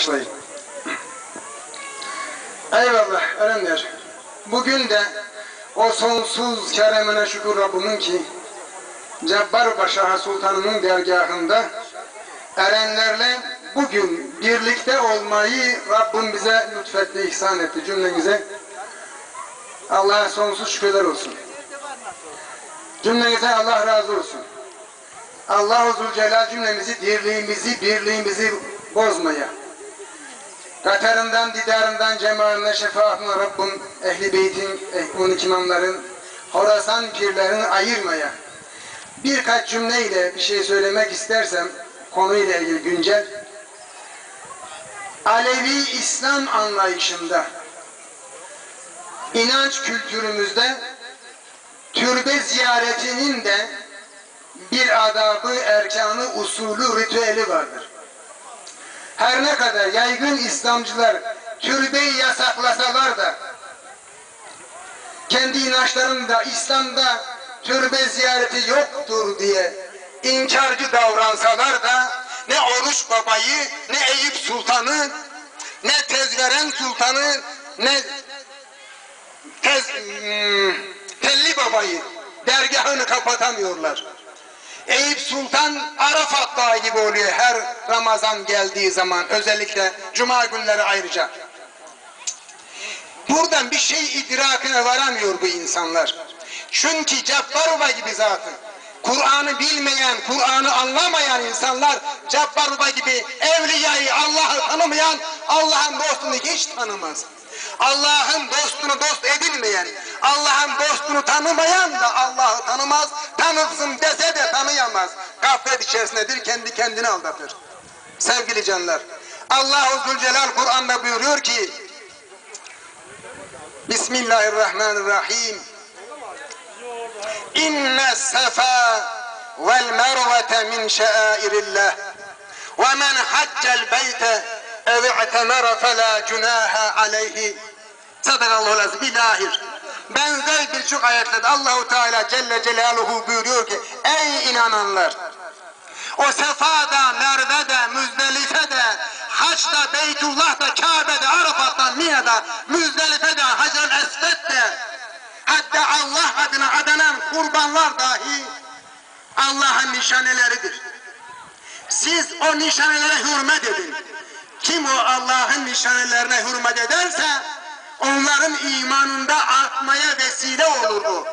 Başlayın. Eyvallah erenler. Bugün de o sonsuz keremine şükür Rabbimin ki Cebbar Paşa Sultanı'nın dergahında erenlerle bugün birlikte olmayı Rabbim bize lütfetti, ihsan etti cümlemize. Allah'a sonsuz şükürler olsun. Cümlenize Allah razı olsun. Allah-u Zülcelal cümlemizi, dirliğimizi, birliğimizi bozmaya, Katarından, didarından, cemaline, şefaatine Rabbim, ehli beytin, eh, 12 imamların, Horasan pirlerini ayırmaya, birkaç cümleyle bir şey söylemek istersem, konuyla ilgili güncel, Alevi İslam anlayışında, inanç kültürümüzde, türbe ziyaretinin de bir adabı, erkanı, usulü, ritüeli vardır. Her ne kadar yaygın İslamcılar türbeyi yasaklasalar da kendi inançlarında İslam'da türbe ziyareti yoktur diye inkarcı davransalar da ne Oruç Baba'yı, ne Eyüp Sultan'ı, ne Tezveren Sultan'ı, ne Tez, hmm, Telli Baba'yı dergahını kapatamıyorlar. Eyüp Sultan Arafat Dağı gibi oluyor her Ramazan geldiği zaman özellikle Cuma günleri ayrıca. Buradan bir şey idrakine varamıyor bu insanlar. Çünkü Cabbar gibi zaten. Kur'an'ı bilmeyen, Kur'an'ı anlamayan insanlar Cabbar Baba gibi evliyayı, Allah'ı tanımayan, Allah'ın dostunu hiç tanımaz. Allah'ın dostunu Allah'ın dostunu tanımayan da Allah'ı tanımaz, tanıtsın dese de tanıyamaz. Gaflet içerisindedir, kendi kendini aldatır. Sevgili canlar, Allahu Zülcelal Kur'an'da buyuruyor ki, Bismillahirrahmanirrahim. İnne sefa vel mervete min şairillah. Ve men haccel beyte ev i'temara felâ cunâhe aleyhi. Sadakallahu lazım. Bilahir. Benzer birçok ayetlerde Allahu Teala Celle Celaluhu buyuruyor ki ey inananlar o Sefa'da, Merve'de, Müzdelife'de, Haç'ta, Beytullah'da, Kabe'de, Arafat'ta, Mine'de, Müzdelife'de, Hacer Esved'de hatta Allah adına adanan kurbanlar dahi Allah'ın nişaneleridir. Siz o nişanelere hürmet edin. Kim o Allah'ın nişanelerine hürmet ederse onların imanında artmaya vesile olur bu.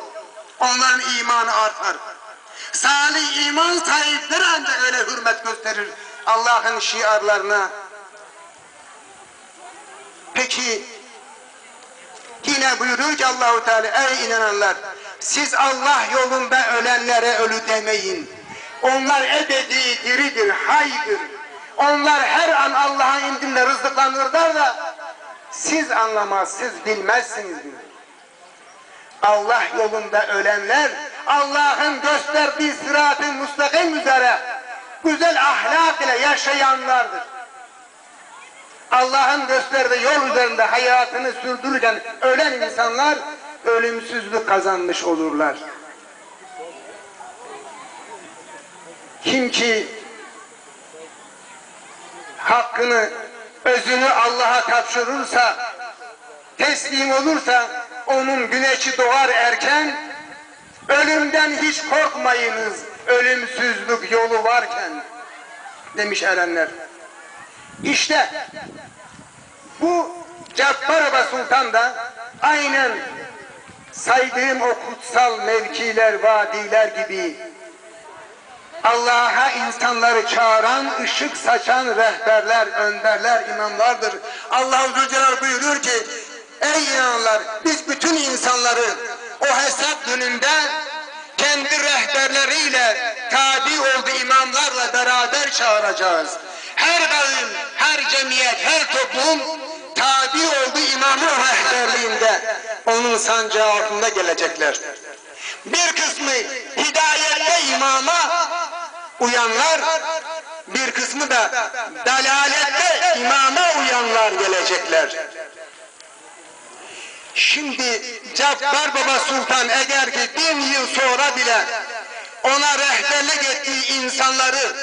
Onların imanı artar. Salih iman sahipleri ancak öyle hürmet gösterir Allah'ın şiarlarına. Peki yine buyuruyor ki Allahu Teala ey inananlar siz Allah yolunda ölenlere ölü demeyin. Onlar ebedi diridir, haydır. Onlar her an Allah'ın indinde rızıklanırlar da siz anlamaz, siz bilmezsiniz diyor. Allah yolunda ölenler Allah'ın gösterdiği sırat-ı müstakim üzere güzel ahlak ile yaşayanlardır. Allah'ın gösterdiği yol üzerinde hayatını sürdürürken ölen insanlar ölümsüzlük kazanmış olurlar. Kim ki hakkını, özünü Allah'a tapşırırsa, teslim olursa onun güneşi doğar erken, ölümden hiç korkmayınız, ölümsüzlük yolu varken demiş erenler. İşte bu Cabbar Aba Sultan da aynen saydığım o kutsal mevkiler, vadiler gibi Allah'a insanları çağıran, ışık saçan rehberler, önderler, imamlardır. Allah-u Zülcelal buyuruyor ki, ey inanlar biz bütün insanları o hesap gününde kendi rehberleriyle tabi olduğu imamlarla beraber çağıracağız. Her kavim, her cemiyet, her toplum tabi olduğu imamın rehberliğinde onun sancağı altında gelecekler. Bir kısmı hidayette imama uyanlar, bir kısmı da dalalette imama uyanlar gelecekler. Şimdi Cabbar Baba Sultan eğer ki bin yıl sonra bile ona rehberlik ettiği insanları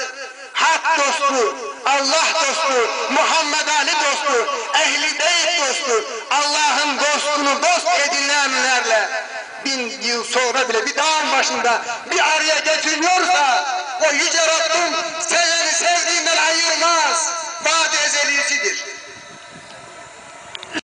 hak dostu, Allah dostu, Muhammed dostu, ehli beyt dostu, Allah'ın dostunu dost edinenlerle bin yıl sonra bile bir dağın başında bir araya getiriliyorsa o yüce Rabbim seveni sevdiğinden ayırmaz. Vaat ezelisidir.